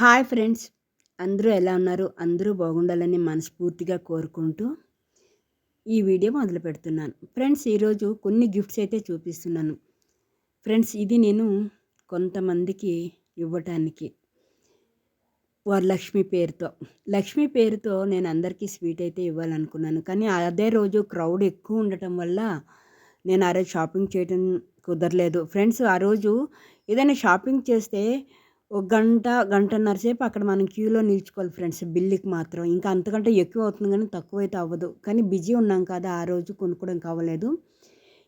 Hi friends. అందరూ ఎలా ఉన్నారు? అందరూ బాగుండాలని మనస్ఫూర్తిగా కోరుకుంటూ ఈ వీడియో మొదలు పెడుతున్నాను. ఫ్రెండ్స్ ఈరోజు కొన్ని గిఫ్ట్స్ అయితే చూపిస్తున్నాను. ఫ్రెండ్స్ ఇది నేను కొంతమందికి ఇవ్వటానికి వారు లక్ష్మి పేరుతో. లక్ష్మి పేరుతో నేను అందరికీ స్వీట్ అయితే ఇవ్వాలనుకున్నాను. కానీ అదే రోజు క్రౌడ్ ఎక్కువ ఉండటం వల్ల నేను ఆ రోజు షాపింగ్ చేయడం కుదరలేదు. ఫ్రెండ్స్ ఆ రోజు ఏదైనా షాపింగ్ చేస్తే ఒక గంట గంటన్నర సేపు అక్కడ మనం క్యూలో నిల్చుకోవాలి ఫ్రెండ్స్ బిల్లుకి మాత్రం. ఇంకా అంతకంటే ఎక్కువ అవుతుంది కానీ తక్కువ అయితే అవ్వదు. కానీ బిజీ ఉన్నాం కదా ఆ రోజు కొనుక్కోవడం కావలేదు.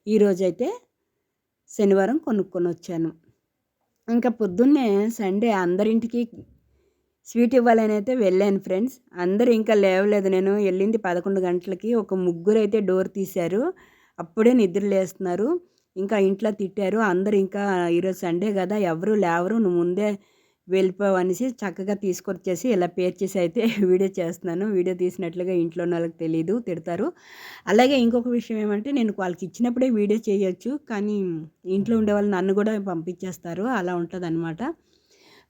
ఈరోజు అయితే శనివారం కొనుక్కొని వచ్చాను. ఇంకా పొద్దున్నే సండే అందరింటికి స్వీట్ ఇవ్వాలని అయితే వెళ్ళాను ఫ్రెండ్స్. అందరూ ఇంకా లేవలేదు. నేను వెళ్ళింది పదకొండు గంటలకి ఒక ముగ్గురు అయితే డోర్ తీశారు. అప్పుడే నిద్ర లేస్తున్నారు ఇంకా ఇంట్లో తిట్టారు. అందరు ఇంకా ఈరోజు సండే కదా ఎవరు లేవరు. నువ్వు ముందే వెళ్ళిపోవు అనేసి చక్కగా తీసుకొచ్చేసి ఇలా పేర్ చేసి అయితే వీడియో చేస్తున్నాను. వీడియో తీసినట్లుగా ఇంట్లో వాళ్ళకి తెలియదు తిడతారు. అలాగే ఇంకొక విషయం ఏమంటే నేను వాళ్ళకి ఇచ్చినప్పుడే వీడియో చేయొచ్చు కానీ ఇంట్లో ఉండే వాళ్ళు నన్ను కూడా పంపించేస్తారు. అలా ఉంటుంది అనమాట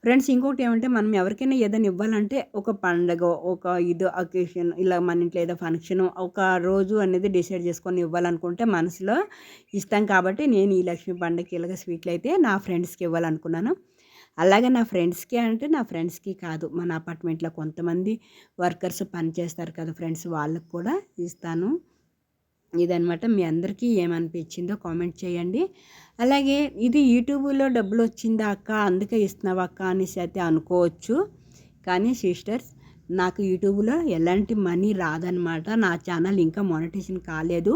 ఫ్రెండ్స్ ఇంకొకటి ఏమంటే మనం ఎవరికైనా ఏదైనా ఇవ్వాలంటే ఒక పండగ ఒక ఇది అకేషన్ ఇలా మన ఇంట్లో ఏదో ఫంక్షన్ ఒక రోజు అనేది డిసైడ్ చేసుకొని ఇవ్వాలనుకుంటే మనసులో ఇస్తాం కాబట్టి నేను ఈ లక్ష్మీ పండగకి ఇలాగ స్వీట్లు అయితే నా ఫ్రెండ్స్కి ఇవ్వాలనుకున్నాను. అలాగే నా ఫ్రెండ్స్కి అంటే నా ఫ్రెండ్స్కి కాదు మన అపార్ట్మెంట్లో కొంతమంది వర్కర్స్ పనిచేస్తారు కదా ఫ్రెండ్స్ వాళ్ళకి కూడా ఇస్తాను. ఇదనమాట మీ అందరికీ ఏమనిపించిందో కామెంట్ చేయండి. అలాగే ఇది యూట్యూబ్లో డబ్బులు వచ్చిందా అక్క? అందుకే ఇస్తున్నావా అక్క? అనేసి అయితే అనుకోవచ్చు. కానీ సిస్టర్స్ నాకు యూట్యూబ్లో ఎలాంటి మనీ రాదనమాట నా ఛానల్ ఇంకా మానిటేషన్ కాలేదు.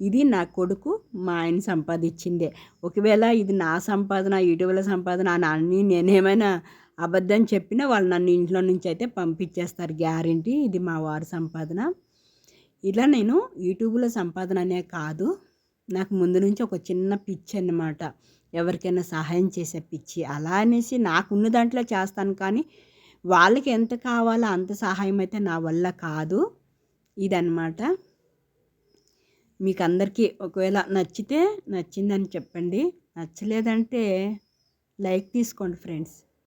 ఇది నా కొడుకు మా ఆయన సంపాదించిందే. ఒకవేళ ఇది నా సంపాదన యూట్యూబ్లో సంపాదన అని నేనేమైనా అబద్ధం చెప్పినా వాళ్ళు నన్ను ఇంట్లో నుంచి అయితే పంపించేస్తారు గ్యారంటీ. ఇది మా వారి సంపాదన. ఇలా నేను యూట్యూబ్లో సంపాదన అనే కాదు నాకు ముందు నుంచి ఒక చిన్న పిచ్చి అన్నమాట. ఎవరికైనా సహాయం చేసే పిచ్చి అలా అనేసి నాకున్న దాంట్లో చేస్తాను కానీ వాళ్ళకి ఎంత కావాలో అంత సహాయం అయితే నా వల్ల కాదు. ఇదన్నమాట. మీకు అందరికీ ఒకవేళ నచ్చితే నచ్చిందని చెప్పండి. నచ్చలేదంటే లైక్ తీసుకోండి ఫ్రెండ్స్.